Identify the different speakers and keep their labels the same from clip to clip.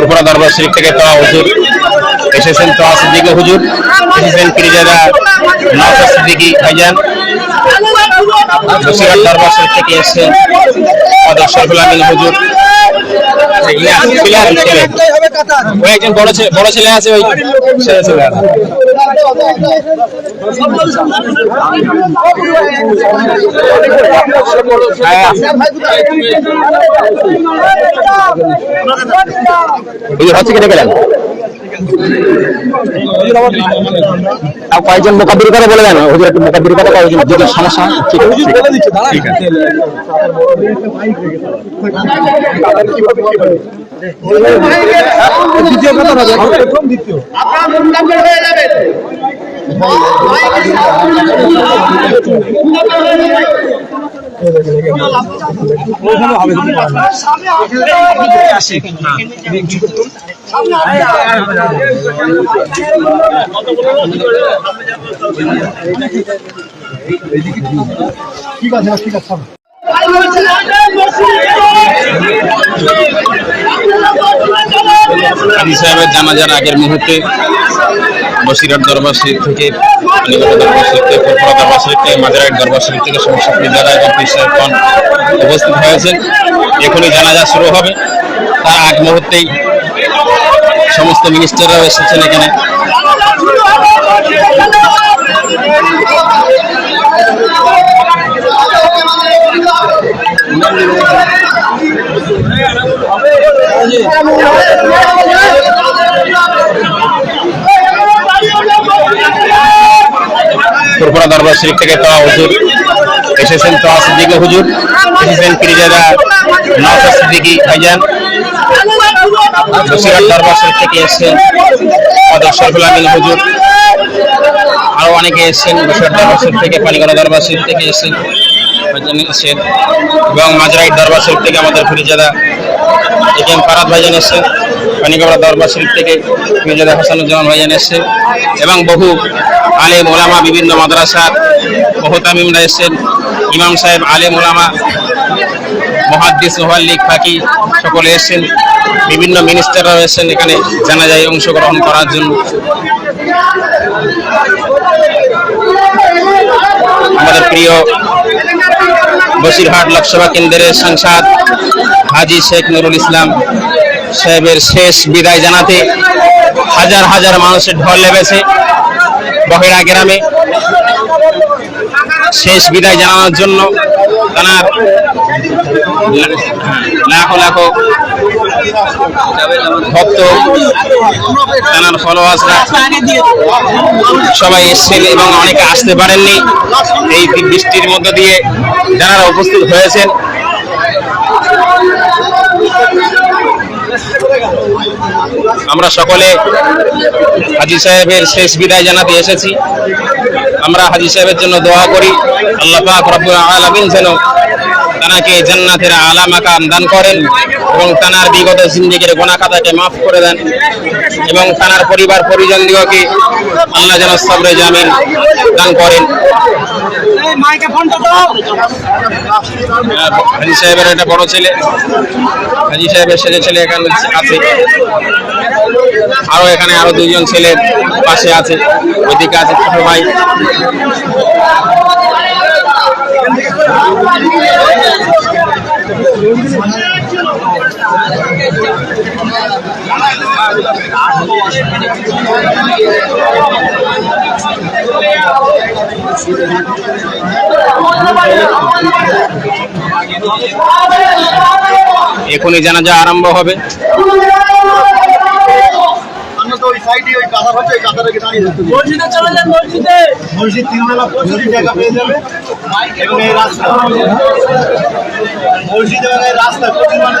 Speaker 1: ফুরফুরা দরবার শরীফ থেকে তোয়া হুজুর এসেছেন তোয়া সিদ্দিকী হুজুর। এসেছেন পিরিজাদা নওশাদ সিদ্দিকী ভাইজান। বসিরহাট দরবার শরীফ থেকে এসেছেন অদর শরফুল আমিন হুজুর। একজন বড় ছেলে বড় ছেলে আছে ওই ছেলে ছেলে হচ্ছে আর কয়েকজন মোকাবির করে বলে দেন। হুজুর একটু মোকাবির করে কয়েকজন যদি সমস্যা হয় ঠিক আছে। ঠিক আছে।
Speaker 2: দ্বিতীয় কথা হবে প্রথম দ্বিতীয়। ঠিক আছে ঠিক আছে
Speaker 1: জানাজার আগের মুহূর্তে বসিরহাট দরবার থেকে আলিগড় দরবার থেকে ফুরফুরা দরবার থেকে মাজারাইট দরবার থেকে সমস্ত পীরজাদা এবং উপস্থিত এখনই জানাজা শুরু হবে। তার আগ মুহূর্তেই সমস্ত মিনিস্টাররাও এসেছেন এখানে। ফুরফুরা দরবার শরীফ থেকে তোয়া হুজুর এসেছেন তোয়া সিদ্দিকী হুজুর। এসেছেন পিরিজাদা নওশাদ সিদ্দিকি ভাইজান। বসিরহাট দরবার শরীফ থেকে এসেছেন অদর শরফুল হুজুর। আরও অনেকে এসেছেন বসিরহাট দরবার শরীফ থেকে, পানিগড়া দরবার শরীফ থেকে এসেছেন। ভাইজান এসেছেন এবং মাঝরাইট দরবার শরীফ থেকে আমাদের ফিরিজাদা এটিএম ফারাদ ভাইজান এসেছেন, পানিগড়া দরবার শরীফ থেকে ফিরিজাদা হাসানুজ্জামান ভাইজান এসেছেন এবং বহু আলেম ওলামা বিভিন্ন মাদ্রাসার বহু তামিমরা এসেছেন। ইমাম সাহেব, আলেম ওলামা, মহাদ্দিস, মোহাল্লিক, ফাঁকি সকলে এসছেন। বিভিন্ন মিনিস্টাররাও এসেছেন এখানে জানা যায় অংশগ্রহণ করার জন্য। আমাদের প্রিয় বসিরহাট লোকসভা কেন্দ্রের সাংসদ হাজি শেখ নুরুল ইসলাম সাহেবের শেষ বিদায় জানাতে হাজার হাজার মানুষের ঢল লেগেছে বহেরা গ্রামে শেষ বিদায় জানানোর জন্য তার লাখো লাখো ভক্ত তার ফলোয়ার্সরা সবাই এসেছেন এবং অনেকে আসতে পারেননি। এই বৃষ্টির মধ্য দিয়ে যারা উপস্থিত হয়েছেন আমরা সকলে হাজি সাহেবের শেষ বিদায় জানাতে এসেছি। আমরা হাজি সাহেবের জন্য দোয়া করি, আল্লাহ পাক আলামিন যেন তানাকে জান্নাতের আলা মাকাম দান করেন এবং তানার বিগত জিন্দিগির গোনা খাতাকে মাফ করে দেন এবং তানার পরিবার পরিজন দিগকে আল্লাহ যেন সবরে জামিন দান করেন। হাজি সাহেবের একটা বড় ছেলে। হাজি সাহেবের ছেলে ছেলে এখানে আছে। আরও এখানে আরও দুইজন ছেলে পাশে আছে। ওইদিকে আছে ছোট ভাই। এখনই জানাজা আরম্ভ হবে।
Speaker 3: মসজিদে
Speaker 2: তিনবেলা জায়গা পেয়ে যাবে এবং এই রাস্তা মসজিদ রাস্তা প্রচুর মানুষ।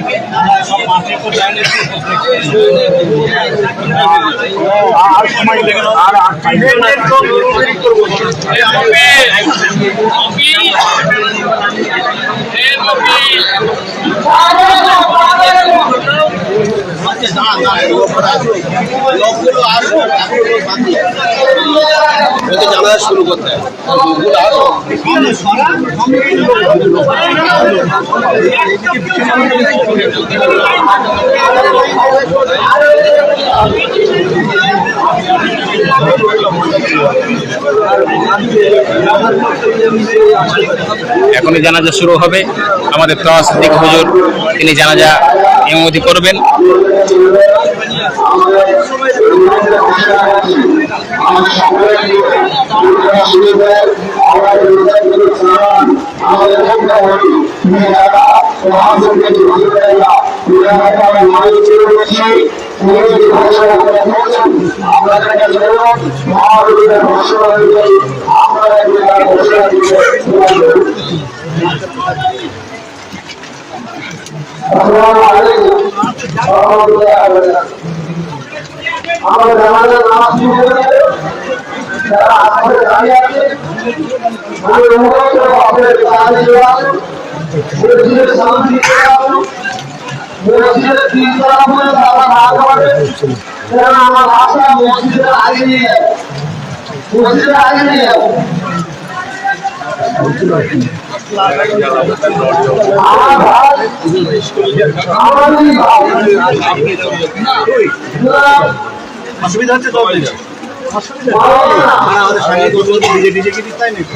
Speaker 2: আর সময় লেগে আর আর time
Speaker 3: শুরু করতে হবে
Speaker 1: এখনই জানাজা শুরু হবে। আমাদের তোয়া সিদ্দিক হুজুর তিনি জানাজা ইমামতি করবেন।
Speaker 4: আমরা জানাজা নামাজ শুরু করে যারা আশপাশে দাঁড়িয়ে আছে আমি অনুরোধ আপনাদের চলে আসুন। মসজিদের সামনে দিকে আসুন মসজিদের তিন তলা পর্যন্ত আমার হাত হবে কেন আমার আশা মসজিদের আগে নিয়ে মসজিদের আগে নিয়ে যাব আমার ভাই আমারই ভাই
Speaker 2: অসুবিধা হচ্ছে তো আমাদের সঙ্গে করব ডিজে ডিজে কি হয় নাকি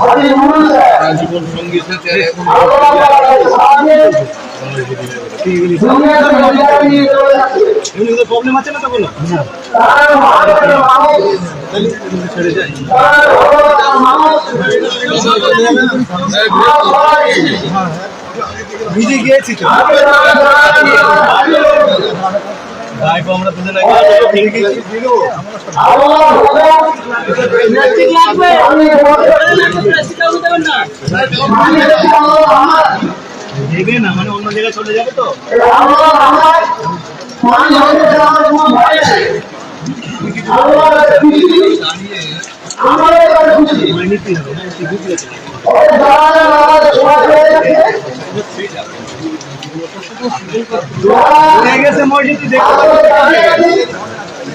Speaker 3: জীবন সংগীত সাথে
Speaker 2: প্রবলেম আছে না তো কোনো নিজে গিয়েছি তো ভাই আমরা দেবে না মানে অন্য জায়গায় চলে যাবে তো? গেছে মসজিদ দাঁড়িয়ে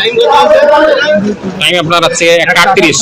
Speaker 1: টাইম আপনার আছে একটা আটত্রিশ